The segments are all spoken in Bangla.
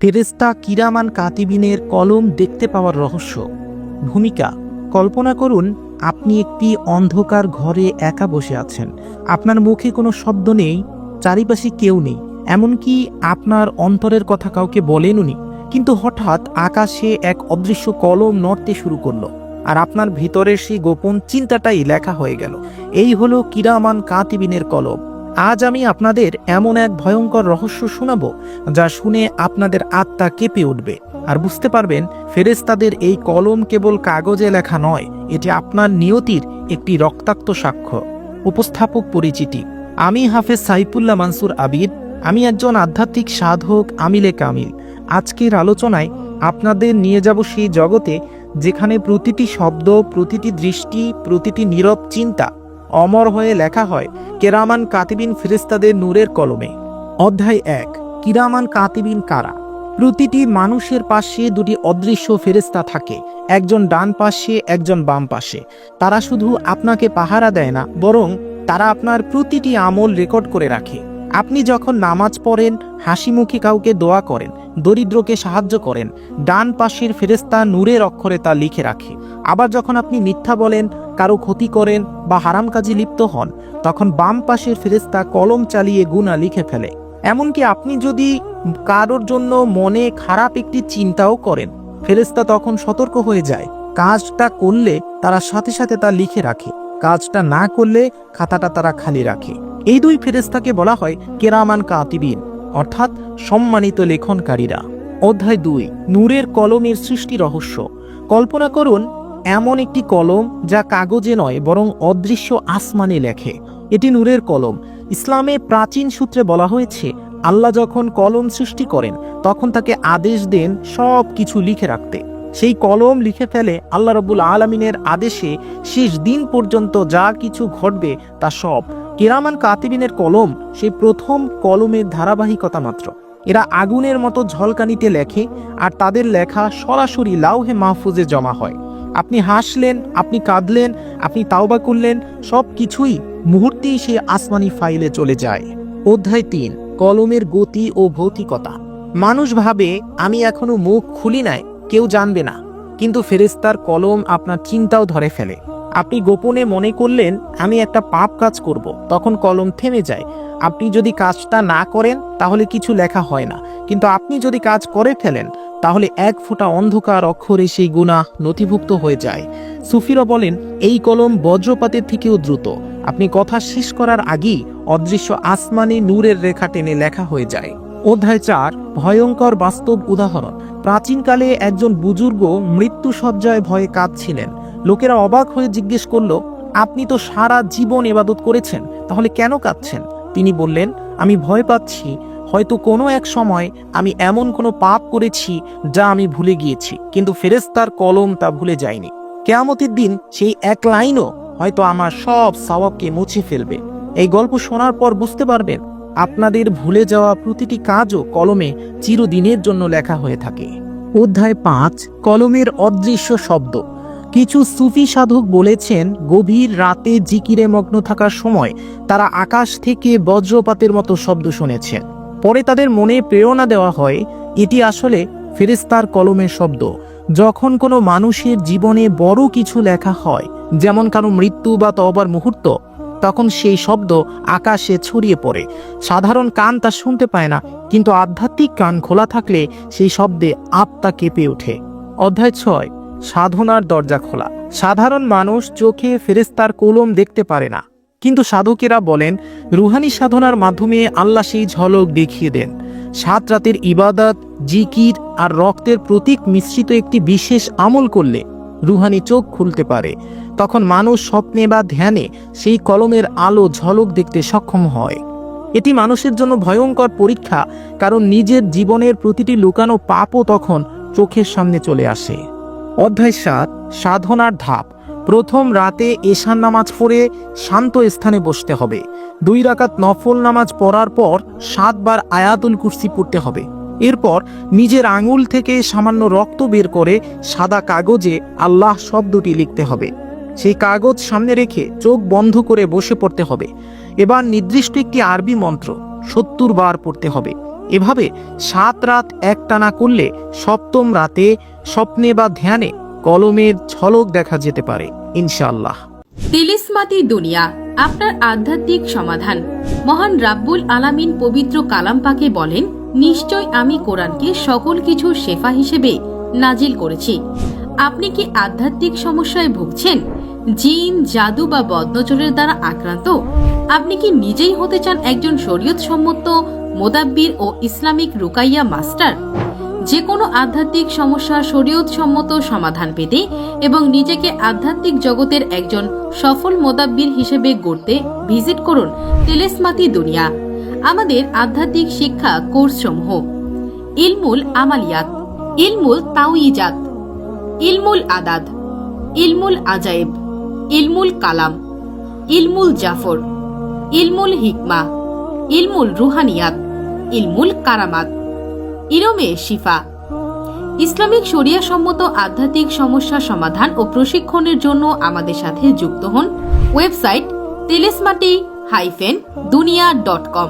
ফেরেস্তা কিরামান কাতিবিনের কলম দেখতে পাওয়ার রহস্য। ভূমিকা, কল্পনা করুন, আপনি একটি অন্ধকার ঘরে একা বসে আছেন। আপনার মুখে কোনো শব্দ নেই, চারিপাশে কেউ নেই। এমনকি আপনার অন্তরের কথা কাউকে বলেননি কিন্তু হঠাৎ আকাশে এক অদৃশ্য কলম নড়তে শুরু করল, আর আপনার ভিতরের সেই গোপন চিন্তাটাই লেখা হয়ে গেল। এই হলো কিরামান কাতিবিনের কলম। আজ আমি আপনাদের এমন এক ভয়ঙ্কর রহস্য শোনাবো যা শুনে আপনাদের আত্মা কেঁপে উঠবে। আর বুঝতে পারবেন ফেরেস্তাদের এই কলম কেবল কাগজে লেখা নয়, এটি আপনার নিয়তির একটি রক্তাক্ত সাক্ষ্য। উপস্থাপক পরিচিতি, আমি হাফেজ সাইফুল্লাহ মানসুর আবিদ আমি একজন আধ্যাত্মিক সাধক আমিলে কামিল। আজকের আলোচনায় আপনাদের নিয়ে যাব সেই জগতে যেখানে প্রতিটি শব্দ, প্রতিটি দৃষ্টি, প্রতিটি নীরব চিন্তা অমর হয়ে লেখা হয় কেরামান কাতিবিন ফিরিস্তাদের নূরের কলমে। অধ্যায় এক, কিরামান কাতিবিন কারা? প্রতিটি মানুষের পাশে দুটি অদৃশ্য ফেরিস্তা থাকে, একজন ডান পাশে, একজন বাম পাশে। তারা শুধু আপনাকে পাহারা দেয় না, বরং তারা আপনার প্রতিটি আমল রেকর্ড করে রাখে। আপনি যখন নামাজ পড়েন হাসি মুখে কাউকে দোয়া করেন, দরিদ্রকে সাহায্য করেন, ডান পাশের ফেরেস্তা নূরের অক্ষরে তা লিখে রাখে। আবার যখন আপনি মিথ্যা বলেন, কারও ক্ষতি করেন বা হারাম কাজে লিপ্ত হন, তখন বাম পাশের ফেরেস্তা কলম চালিয়ে গুণা লিখে ফেলে। এমনকি আপনি যদি কারোর জন্য মনে খারাপ একটি চিন্তাও করেন ফেরেস্তা তখন সতর্ক হয়ে যায়। কাজটা করলে তারা সাথে সাথে তা লিখে রাখে, কাজটা না করলে খাতাটা তারা খালি রাখে। এই দুই ফেরেস্তাকে বলা হয় কেরামান কাতিবিন, অর্থাৎ সম্মানিত লেখনকারীরা। অধ্যায় দুই, নূরের কলমের সৃষ্টি রহস্য। কল্পনা করুন, এমন একটি কলম যা কাগজে নয়, বরং অদৃশ্য আসমানে লেখে। এটি নূরের কলম। ইসলামে প্রাচীন সূত্রে বলা হয়েছে, আল্লাহ যখন কলম সৃষ্টি করেন, তখন তাকে আদেশ দেন সব কিছু লিখে রাখতে। সেই কলম লিখে ফেলে আল্লাহ রবুল আলমিনের আদেশে শেষ দিন পর্যন্ত যা কিছু ঘটবে তা সব কেরামান কাতিবিনের কলম, সেই প্রথম কলমের ধারাবাহিকতা মাত্র। এরা আগুনের মতো ঝলকানিতে লেখে, আর তাদের লেখা সরাসরি লাউহে মাহফুজে জমা হয়। আপনি হাসলেন, আপনি কাঁদলেন, আপনি তাওবা করলেন, সব কিছুই মুহূর্তেই সে আসমানি ফাইলে চলে যায়। অধ্যায় তিন, কলমের গতি ও ভৌতিকতা। মানুষ ভাবে, আমি এখনও মুখ খুলি নাই, কেউ জানবে না। কিন্তু ফেরেস্তার কলম আপনার চিন্তাও ধরে ফেলে। আপনি গোপনে মনে করলেন, আমি একটা পাপ কাজ করব। তখন কলম থেমে যায়। আপনি যদি কাজটা না করেন, তাহলে কিছু লেখা হয় না। কিন্তু আপনি যদি কাজ করে ফেলেন, তাহলে এক ফোঁটা অন্ধকার অক্ষরে সেই গুণা নথিভুক্ত হয়ে যায়। সুফিরা বলেন, এই কলম বজ্রপাতের থেকেও দ্রুত। আপনি কথা শেষ করার আগেই অদৃশ্য আসমানে নূরের রেখা টেনে লেখা হয়ে যায়। অধ্যায় চার, ভয়ঙ্কর বাস্তব উদাহরণ। প্রাচীনকালে একজন বুজুর্গ মৃত্যু সজ্জায় ভয়ে কাঁদছিলেন। লোকেরা অবাক হয়ে জিজ্ঞেস করল, আপনি তো সারা জীবন এবাদত করেছেন, তাহলে কেন কাঁদছেন? তিনি বললেন, আমি ভয় পাচ্ছি। হয়তো কোনো এক সময় আমি এমন কোনো পাপ করেছি যা আমি ভুলে গিয়েছি, কিন্তু ফেরেস্তার কলম তা ভুলে যায়নি। কেয়ামতের দিন সেই এক লাইনও হয়তো আমার সব সওয়াবকে মুছে ফেলবে। এই গল্প শোনার পর বুঝতে পারবেন, আপনাদের ভুলে যাওয়া প্রতিটি কাজও কলমে চিরদিনের জন্য লেখা হয়ে থাকে। অধ্যায় পাঁচ, কলমের অদৃশ্য শব্দ। কিছু সুফি সাধক বলেছেন, গভীর রাতে জিকিরে মগ্ন থাকার সময় তারা আকাশ থেকে বজ্রপাতের মতো শব্দ শুনেছেন। পরে তাদের মনে প্রেরণা দেওয়া হয়, এটি আসলে ফেরেস্তার কলমের শব্দ। যখন কোনো মানুষের জীবনে বড় কিছু লেখা হয়, যেমন কারও মৃত্যু বা তবার মুহূর্ত, তখন সেই শব্দ আকাশে ছড়িয়ে পড়ে। সাধারণ কান তা শুনতে পায় না, কিন্তু আধ্যাত্মিক কান খোলা থাকলে সেই শব্দে আত্মা কেঁপে ওঠে। অধ্যায় ছয়। সাধনার দরজা খোলা। সাধারণ মানুষ চোখে ফেরেস্তার কলম দেখতে পারে না। কিন্তু সাধকেরা বলেন, রুহানি সাধনার মাধ্যমে আল্লাহ সেই ঝলক দেখিয়ে দেন। সাত রাতের ইবাদত, জিকির আর রক্তের প্রতীক মিশ্রিত একটি বিশেষ আমল করলে রুহানি চোখ খুলতে পারে। তখন মানুষ স্বপ্নে বা ধ্যানে সেই কলমের আলো ঝলক দেখতে সক্ষম হয়। এটি মানুষের জন্য ভয়ঙ্কর পরীক্ষা, কারণ নিজের জীবনের প্রতিটি লুকানো পাপও তখন চোখের সামনে চলে আসে। অধ্যায় সাত, সাধনার ধাপ। প্রথম রাতে এশান নামাজ পড়ে শান্ত স্থানে বসতে হবে। দুই রাকাত নফল নামাজ পড়ার পর সাতবার আয়াতুল কুরসি পড়তে হবে। এরপর নিজের আঙুল থেকে সামান্য রক্ত বের করে সাদা কাগজে আল্লাহ শব্দটি লিখতে হবে। সেই কাগজ সামনে রেখে চোখ বন্ধ করে বসে পড়তে হবে। এবার নির্দিষ্ট একটি আরবি মন্ত্র সত্তর বার পড়তে হবে। এভাবে সাত রাত একটানা করলে সপ্তম রাতে স্বপ্নে বা ধ্যানে কলমের ঝলক দেখা যেতে পারে, ইনশাআল্লাহ। তিলিসমাতি দুনিয়া, আপনার আধ্যাত্মিক সমাধান। মহান রাব্বুল আলামিন পবিত্র কালাম পাকে বলেন, নিশ্চয় আমি কোরআনকে সকল কিছুর শেফা হিসেবে নাজিল করেছি। আপনি কি আধ্যাত্মিক সমস্যায় ভুগছেন? জিন, জাদু বা বদনজরের দ্বারা আক্রান্ত? আপনি কি নিজেই হতে চান একজন শরীয়ত সম্মত মোদাব্বির ও ইসলামিক রুকাইয়া মাস্টার যে কোনো আধ্যাত্মিক সমস্যার শরীয়ত সম্মত সমাধান পেতে এবং নিজেকে আধ্যাত্মিক জগতের একজন সফল মোদাব্বির হিসেবে গড়তে ভিজিট করুন তেলেসমাতি দুনিয়া, আমাদের আধ্যাত্মিক শিক্ষা কোর্সসমূহ। ইলমুল আমালিয়াত, ইলমুল তাওইজাত ইলমুল আদাদ ইলমুল আজাইব, ইলমুল কালাম, ইলমুল জাফর, ইলমুল হিকমা, ইলমুল রুহানিয়াত। ইলমুল কারামাত। ইরমে শিফা। ইসলামিক শরিয়া সম্মত আধ্যাত্মিক সমস্যা সমাধান ও প্রশিক্ষণের জন্য আমাদের সাথে যুক্ত হন website Tilismati hyphen Duniya dot com.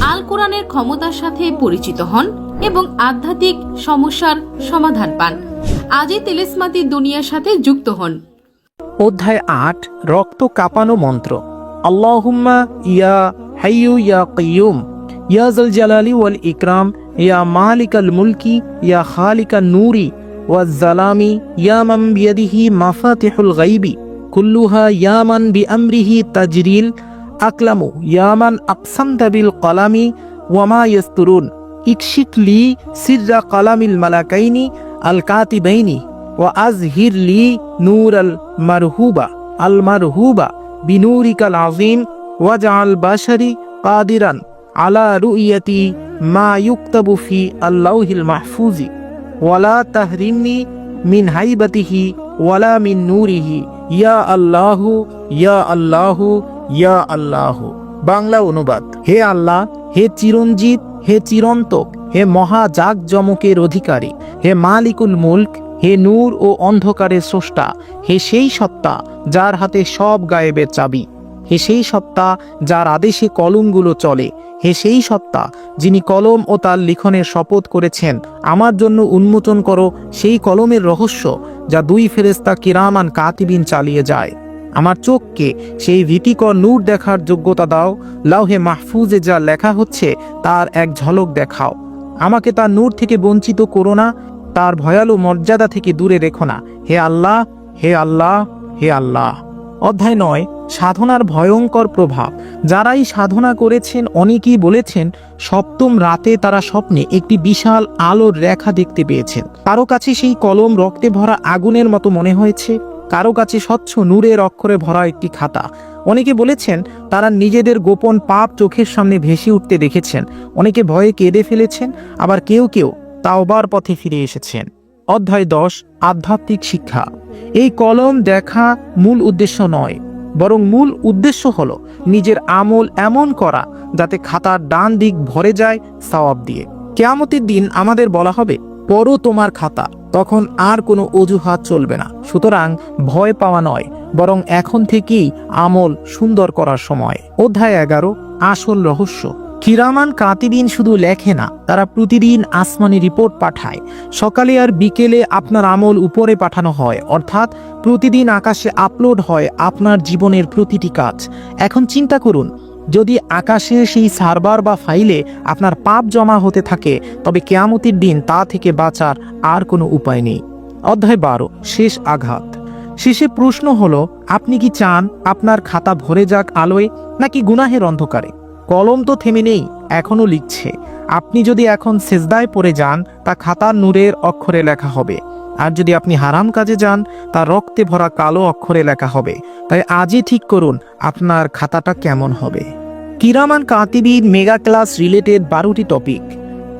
আল কোরআনের ক্ষমতার সাথে পরিচিত হন এবং আধ্যাত্মিক সমস্যার সমাধান পান। আজই তেলেসমাতি দুনিয়ার সাথে যুক্ত হন। অধ্যায় আট, রক্ত কাঁপানো মন্ত্র। আল্লাহুম্মা ইয়া হাইয়ু ইয়া কাইয়ুম। يا ذا الجلال والإكرام يا مالك الملك يا خالق النور والظلام يا من بيده مفاتح الغيب كلها يا من بأمره تجريل أقلم يا من أقسمت بالقلم وما يسترون. اكشف لي سر قلم الملكين الكاتبين وأزهر لي نور المرهوبة المرهوبة بنورك العظيم واجعل بشري قادرا. আলা রুইয়াতি মা ইউক্তাবু ফি আল্লাহিল মাহফুজি। ওয়ালা তাহরিমনি মিন হাইবাতিহি, ওয়ালা মিন নূরিহি। ইয়া আল্লাহু ইয়া আল্লাহু ইয়া আল্লাহু। বাংলা অনুবাদ। হে আল্লাহ, হে চিরঞ্জিত, হে চিরন্তক, হে মহা জাকজমকের অধিকারী, হে মালিকুল মুল্ক, হে নূর ও অন্ধকারের স্রষ্টা, হে সেই সত্তা যার হাতে সব গায়েবের চাবি, হে সেই সত্তা যার আদেশে কলমগুলো চলে হে সেই সত্তা, যিনি কলম ও তার লিখনের শপথ করেছেন, আমার জন্য উন্মোচন করো সেই কলমের রহস্য, যা দুই ফেরেস্তা কিরামান কাতিবিন চালিয়ে যায়। আমার চোখকে সেই ভীতিকর নূর দেখার যোগ্যতা দাও, লাউহে মাহফুজে যা লেখা হচ্ছে, তার এক ঝলক দেখাও। আমাকে তার নূর থেকে বঞ্চিত করো না, তার ভয়ালু মর্যাদা থেকে দূরে রেখো না। হে আল্লাহ হে আল্লাহ হে আল্লাহ। অধ্যায় নয়, সাধনার ভয়ঙ্কর প্রভাব। যারাই সাধনা করেছেন, অনেকেই বলেছেন, সপ্তম রাতে তারা স্বপ্নে একটি বিশাল আলোর রেখা দেখতে পেয়েছেন। কারও কাছে সেই কলম রক্তে ভরা আগুনের মতো মনে হয়েছে, কারও কাছে স্বচ্ছ নূরের অক্ষরে ভরা একটি খাতা। অনেকে বলেছেন, তারা নিজেদের গোপন পাপ চোখের সামনে ভেসে উঠতে দেখেছেন। অনেকে ভয়ে কেঁদে ফেলেছেন, আবার কেউ কেউ তাওবার পথে ফিরে এসেছেন। অধ্যায় দশ, আধ্যাত্মিক শিক্ষা। এই কলম দেখা মূল উদ্দেশ্য নয়, বরং মূল উদ্দেশ্য হলো নিজের আমল এমন করা যাতে খাতার ডান দিক ভরে যায় সওয়াব দিয়ে। কেয়ামতের দিন আমাদের বলা হবে, পড়ো তোমার খাতা, তখন আর কোনো অজুহাত চলবে না। সুতরাং ভয় পাওয়া নয়, বরং এখন থেকেই আমল সুন্দর করার সময়। অধ্যায় এগারো, আসল রহস্য। কিরামান কাতিবিন শুধু লেখে না, তারা প্রতিদিন আসমানি রিপোর্ট পাঠায়। সকালে আর বিকেলে আপনার আমল উপরে পাঠানো হয়, অর্থাৎ প্রতিদিন আকাশে আপলোড হয় আপনার জীবনের প্রতিটি কাজ। এখন চিন্তা করুন, যদি আকাশে সেই সার্ভার বা ফাইলে আপনার পাপ জমা হতে থাকে, তবে কেয়ামতির দিন তা থেকে বাঁচার আর কোনো উপায় নেই। অধ্যায় বারো, শেষ আঘাত। শেষে প্রশ্ন হলো, আপনি কি চান আপনার খাতা ভরে যাক আলোয়, নাকি গুনাহের অন্ধকারে? কলম তো থেমে নেই, এখনও লিখছে। আপনি যদি এখন সেজদায় পড়ে যান, তা খাতার নূরের অক্ষরে লেখা হবে। আর যদি আপনি হারাম কাজে যান, তা রক্তে ভরা কালো অক্ষরে লেখা হবে। তাই আজই ঠিক করুন, আপনার খাতাটা কেমন হবে। কিরামান কাতিবির মেগা ক্লাস রিলেটেড বারোটি টপিক।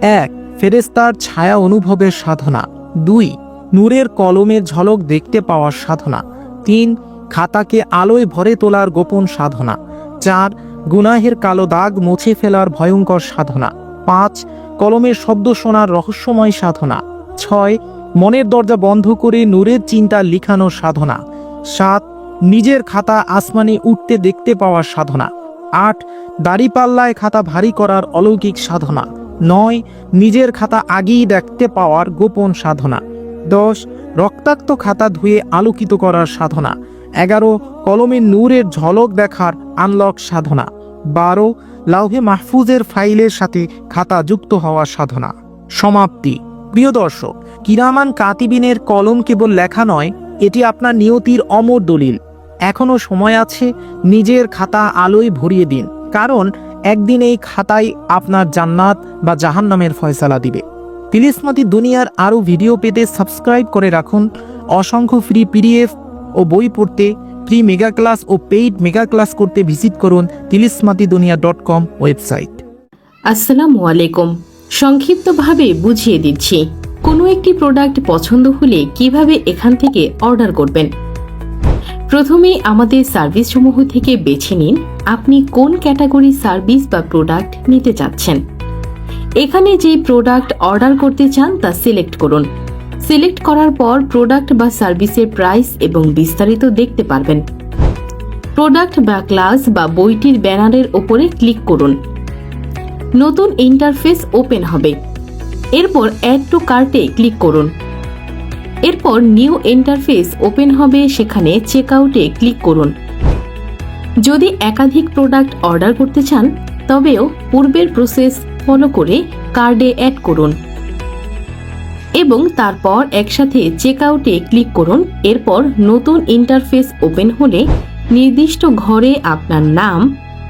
এক ফেরেস্তার ছায়া অনুভবের সাধনা। দুই, নূরের কলমের ঝলক দেখতে পাওয়ার সাধনা। তিন, খাতাকে আলোয় ভরে তোলার গোপন সাধনা। চার গুনাহের কালো দাগ মুছে ফেলার ভয়ঙ্কর সাধনা। পাঁচ, কলমের শব্দ শোনার রহস্যময় সাধনা। ছয়, মনের দরজা বন্ধ করে নূরের চিন্তা লিখানোর সাধনা। সাত, নিজের খাতা আসমানে উঠতে দেখতে পাওয়ার সাধনা। আট, দাড়িপাল্লায় খাতা ভারী করার অলৌকিক সাধনা। নয়, নিজের খাতা আগেই দেখতে পাওয়ার গোপন সাধনা। দশ, রক্তাক্ত খাতা ধুয়ে আলোকিত করার সাধনা। এগারো কলমের নূরের ঝলক দেখার আনলক সাধনা। বারো, লাউহে মাহফুজের ফাইলের সাথে খাতা যুক্ত হওয়ার সাধনা। সমাপ্তি। প্রিয় দর্শক, কিরামান কাতিবিনের কলম কেবল লেখা নয়, এটি আপনার নিয়তির অমর দলিল। এখনও সময় আছে, নিজের খাতা আলোয় ভরিয়ে দিন। কারণ, একদিন এই খাতায় আপনার জান্নাত বা জাহান্নামের ফয়সালা দিবে। তিলিসমাতি দুনিয়ার আরও ভিডিও পেতে সাবস্ক্রাইব করে রাখুন। অসংখ্য ফ্রি পিডিএফ ও বই পড়তে ফ্রি মেগা ক্লাস ও পেইড মেগা ক্লাস করতে ভিজিট করুন তিলিসমাতি দুনিয়া ডট কম ওয়েবসাইট আসসালামু আলাইকুম। সংক্ষিপ্তভাবে বুঝিয়ে দিচ্ছি, কোনো একটি প্রোডাক্ট পছন্দ হলে কীভাবে এখান থেকে অর্ডার করবেন? প্রথমে আমাদের সার্ভিসসমূহ থেকে বেছে নিন, আপনি কোন ক্যাটাগরি সার্ভিস বা প্রোডাক্ট নিতে চাচ্ছেন। এখানে যে প্রোডাক্ট অর্ডার করতে চান তা সিলেক্ট করুন। সিলেক্ট করার পর প্রোডাক্ট বা সার্ভিসের প্রাইস এবং বিস্তারিত দেখতে পারবেন। প্রোডাক্ট বা ক্লাস বা বইটির ব্যানারের ওপরে ক্লিক করুন। নতুন ইন্টারফেস ওপেন হবে। এরপর অ্যাড টু কার্টে ক্লিক করুন। এরপর নিউ ইন্টারফেস ওপেন হবে, সেখানে চেক আউটে ক্লিক করুন। যদি একাধিক প্রোডাক্ট অর্ডার করতে চান, তবেও পূর্বের প্রসেস ফলো করে কার্ডে অ্যাড করুন। এবং তারপর একসাথে চেক আউটে ক্লিক করুন। এরপর নতুন ইন্টারফেস ওপেন হলে নির্দিষ্ট ঘরে আপনার নাম,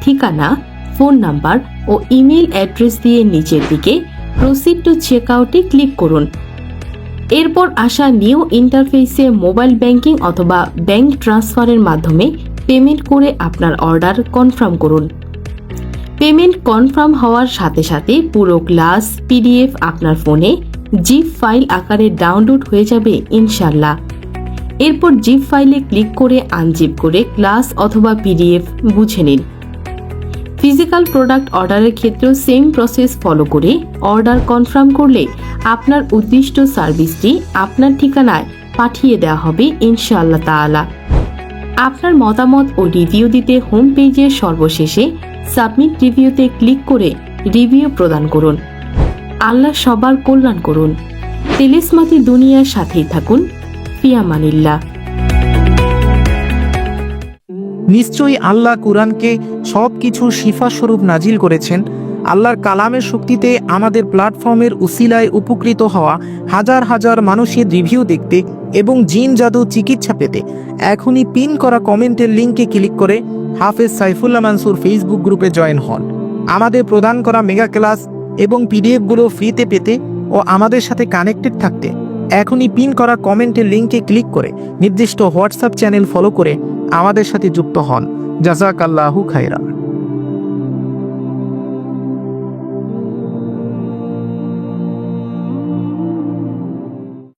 ঠিকানা, ফোন নাম্বার ও ইমেল অ্যাড্রেস দিয়ে নিচের দিকে প্রসিড টু চেক আউটে ক্লিক করুন। এরপর আসা নিউ ইন্টারফেসে মোবাইল ব্যাংকিং অথবা ব্যাংক ট্রান্সফারের মাধ্যমে পেমেন্ট করে আপনার অর্ডার কনফার্ম করুন। পেমেন্ট কনফার্ম হওয়ার সাথে সাথে পুরো ক্লাস পিডিএফ আপনার ফোনে জিপ ফাইল আকারে ডাউনলোড হয়ে যাবে ইনশাল্লাহ এরপর জিপ ফাইলে ক্লিক করে আনজিপ করে ক্লাস অথবা পিডিএফ বুঝে নিন। ফিজিক্যাল প্রোডাক্ট অর্ডারের ক্ষেত্রেও সেম প্রসেস ফলো করে অর্ডার কনফার্ম করলে আপনার উদ্দিষ্ট সার্ভিসটি আপনার ঠিকানায় পাঠিয়ে দেওয়া হবে, ইনশাআল্লাহ তাআলা। আপনার মতামত ও রিভিউ দিতে হোম পেজের সর্বশেষে সাবমিট রিভিউতে ক্লিক করে রিভিউ প্রদান করুন। আল্লাহ সবার কল্যাণ করুন। তেলিসমাতি দুনিয়ার সাথেই থাকুন। ফিয়ামানিল্লাহ নিশ্চয়ই আল্লাহ কুরআনকে সব কিছুর শিফা স্বরূপ নাজিল করেছেন। আল্লাহর কালামের শক্তিতে আমাদের প্ল্যাটফর্মের উসিলায় উপকৃত হওয়া হাজার হাজার মানুষের রিভিউ দেখতে এবং জিন জাদু চিকিৎসা পেতে। এখনই পিন করা কমেন্টের লিঙ্কে ক্লিক করে হাফেজ সাইফুল্লাহ মানসুর ফেসবুক গ্রুপে জয়েন হন। আমাদের প্রদান করা মেগা ক্লাস এবং পিডিএফগুলো ফ্রিতে পেতে ও আমাদের সাথে কানেক্টেড থাকতে এখনই পিন করা কমেন্টের লিঙ্কে ক্লিক করে নির্দিষ্ট হোয়াটসঅ্যাপ চ্যানেল ফলো করে আমাদের সাথে যুক্ত হন। জাজাকাল্লাহু খাইরা